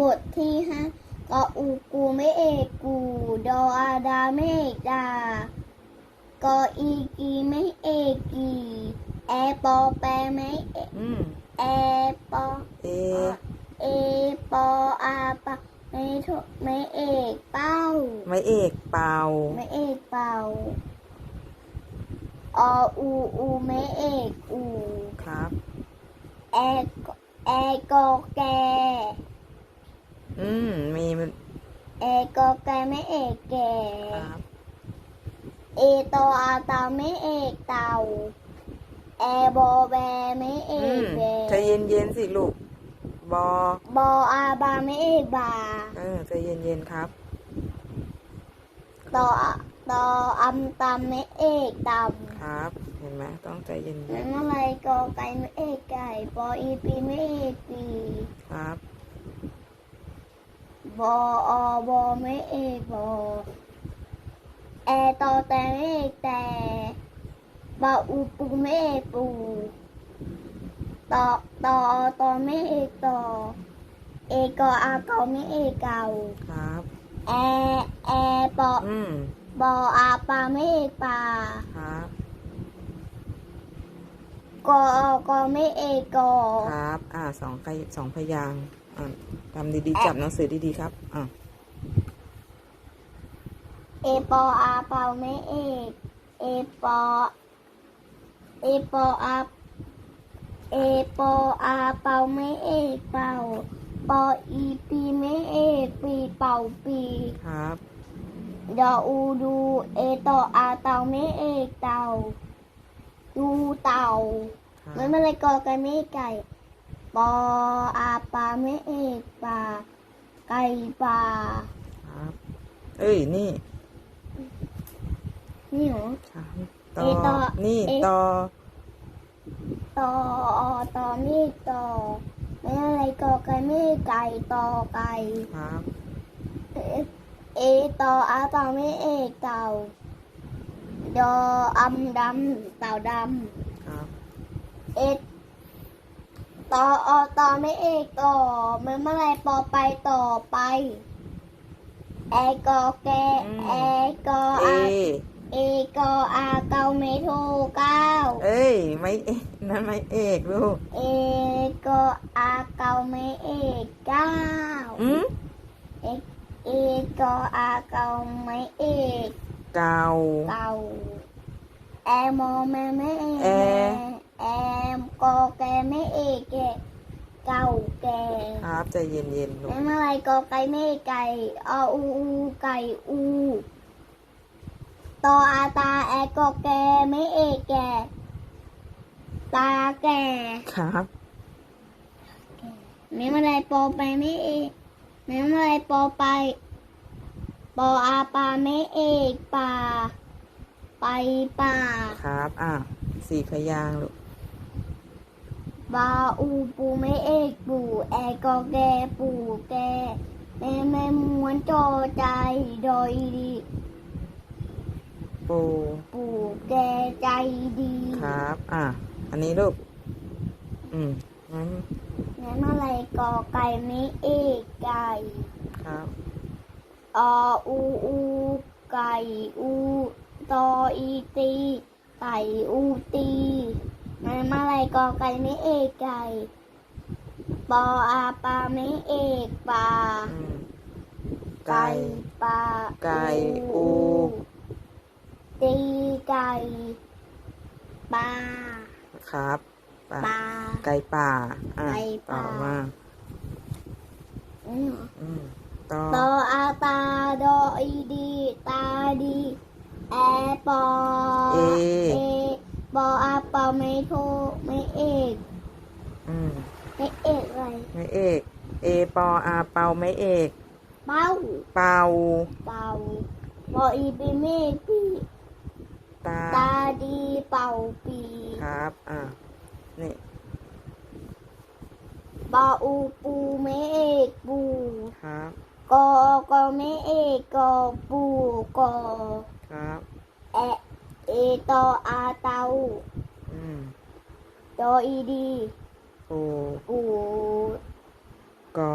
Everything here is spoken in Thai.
บทที่ห้ากออูกูไม่เอกกูดออาดาไม่เอกดากออีกีไม่เอกกีแอปอแปรไม่เอกอืมแอปอเอเอปออาปะไม่โทไม่เอกเป้า ไม่เอกเป่าไม่เอกเป่าออูอูไม่เอกอู ครับ แอกแอกอแก อืม มีมันแอกอแกไม่เอกแกครับเอตออาเตาไม่เอกเต่าแอบอแบไม่เออืกมแบใจเย็นเย็นๆสิลูก บอ บออาบาไม่เอกบาเออใจเย็นเย็นๆครับ ตอตออัมตามไม่เอกตามครับ เห็นไหมต้องใจเย็นเย็นั่นนอะไรกอไก่ไม่เอกไก่ปออีปีไม่เอกปี ครับ บออบอไม่เอกบอแอตอแต่ไม่เอกแต่บออูปูไม่เอกปูตอตอตอไม่เอกต่อเอกออาเกาไม่เอกเกาครับแอแอปออืมบออาปาไม่เอกปาครับกออกอไม่เอกกอครับ อ่าสองใครสองพยางค์อ่า ทำดีๆ จับหนังสือดีๆ ครับ อ่าเอปออาเปาไม่เอกเอปอเอปออาเอปออาเปาไม่เอกเป่าปออีปีไม่เอกปีเป่าปีครับดออูดูเอตออาเตาไม่เอกเต่าดูเต่าครับไม่เป็นไรกอไก่ไม่ไก่ ปออาปลาไม่เอกปลาไก่ปลาครับเอ้ยนี่นี่เหรอครับเอต่อนี่เอต่อตอตอไม่ตอไม่อะไรกอไก่ไม่ไก่ตอไก่ครับเอเอตออาเต่าไม่เอกเต่าดออัมดำเต่าดครับำเอต ออตอไม่เอกต่อเมื่อเมื่อไรปอไปต่อไป แอกอแกแอกอเอ อาเอกออาเกาเมโทเก้าเอ้ย ไม่เอกนั่นไม่เอกลูกเอกออาเกาเมเอกเก้าอืมเอกเอกออาเกาเมเอกเก่า เก้าแอมอแม่ไม่แอ แอมกอแกไม่เอกแกเก่าแกครับใจเย็นเย็นๆลูกไม่เมื่อไรกอไก่ไม่ไก่ออูอูไก่อูตออาตาแอกอแกไม่เอกแกตาแกครับไม่เมื่อไรปอไปไม่เอกไม่เมื่อไรปอไป ปออาปาไม่เอกป่าไปป่าครับ อ่าสี่พยางค์ลูก บาอูปูไม่เอกปูแอกอแกปูแกแม่แม่ม้วนจอใจดอยดีปูปูแกใจดีครับ อ่าอันนี้ลูก อืมงั้นไม่เมื่อไรกอไก่ไม่เอกไก่ครับออูอูไก่อูตออีตีไก่อูตีนั่นมาอะไร กอไก่ไม่เอกไก่ปออาปลาไม่เอกปลาอืมไก่ปลาไก่อู ตีไก่ปลาครับป่าปลา ไก่ป่าอะไก่ป่า ต่อมาอืมอืมต่อตออาตาดออีดี ตาดี แอปอเอเอปออาปอ ไม่โทไม่เอกอืมไม่เอกอะไรไม่เอก เอปออาเปาไม่เอก เป้าเป่าเป่าปออีปีเมฆปีตาตาดีเป่าปีครับ อะนี่ปออูปูไม่เอกปูครับกอกอไม่เอกกอปูกอครับแอเอตออาเตาอืม ดออีดีปูปูกอ